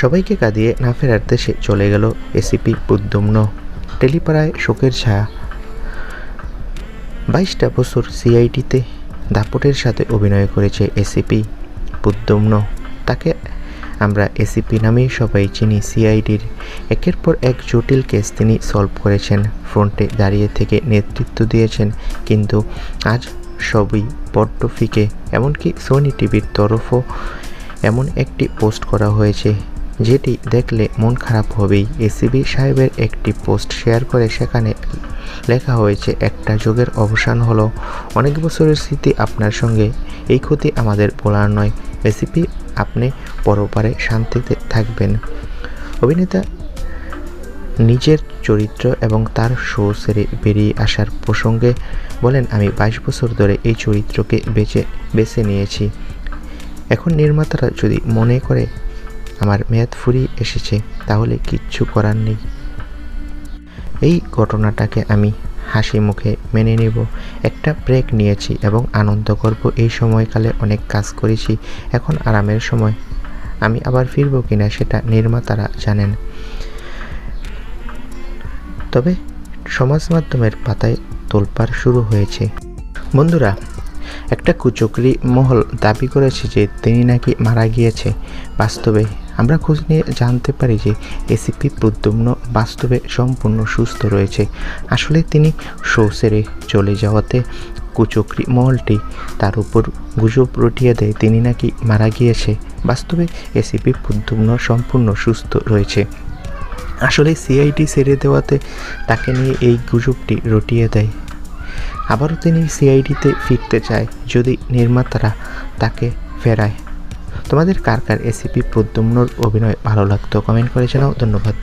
সবাইকে কাঁদিয়ে না ফেরার দেশে চলে গেল এসিপি বুদ্ধুম্ন টেলিপাড়ায় শোকের ছায়া। বাইশটা বছর সিআইটিতে দাপটের সাথে অভিনয় করেছে এসিপি বুদ্ধুম্ন তাকে আমরা এসিপি নামেই সবাই চিনি। সিআইডির একের পর এক জটিল কেস তিনি সলভ করেছেন। ফ্রন্টে দাঁড়িয়ে থেকে নেতৃত্ব দিয়েছেন, কিন্তু আজ সবই বড্ড ফিকে। এমনকি সোনি টিভির তরফও এমন একটি পোস্ট করা হয়েছে। যেটি দেখলে মন খারাপ হবেই। এসিবি সাহেবের একটি পোস্ট শেয়ার করে সেখানে লেখা হয়েছে, একটা যুগের অবসান হলো। অনেক বছরের স্মৃতি আপনার সঙ্গে। এই ক্ষতি আমাদের বলার নয়। রেসিপি আপনি পরপারে শান্তিতে থাকবেন। অভিনেতা নিজের চরিত্র এবং তার শো সেরে বেরিয়ে আসার প্রসঙ্গে বলেন, আমি বাইশ বছর ধরে এই চরিত্রকে বেছে বেছে নিয়েছি। এখন নির্মাতারা যদি মনে করে আমার মেয়াদ ফুরিয়ে এসেছে, তাহলে কিচ্ছু করার নেই। এই ঘটনাটাকে আমি হাসি মুখে মেনে নেব। একটা ব্রেক নিয়েছি এবং আনন্দ করব। এই সময়কালে অনেক কাজ করেছি, এখন আরামের সময়। আমি আবার ফিরবো কিনা সেটা নির্মাতারা জানেন। তবে সমাজ মাধ্যমের পাতায় তোলপাড় শুরু হয়েছে। বন্ধুরা, একটা কুচক্রি মহল দাবি করেছে যে তিনি নাকি মারা গিয়েছে। বাস্তবে আমরা খোঁজ নিয়ে জানতে পারি যে এসিপি প্রদ্যুম্ন বাস্তবে সম্পূর্ণ সুস্থ রয়েছে। আসলে তিনি শো সেরে চলে যাওয়াতে কুচক্রি মহলটি তার উপর গুজব রটিয়ে দেয়। তিনি নাকি মারা গিয়েছে। বাস্তবে এসিপি প্রদ্যুম্ন সম্পূর্ণ সুস্থ রয়েছে। আসলে সিআইটি ছেড়ে দেওয়াতে তাকে নিয়ে এই গুজবটি রটিয়ে দেয়। আবারও তিনি সিআইডিতে ফিরতে চায়। যদি নির্মাতারা তাকে ফেরায় তোমাদের কার কার এসিপি প্রদ্যুম্নর অভিনয় ভালো লাগতো কমেন্ট করে জানাও ধন্যবাদ।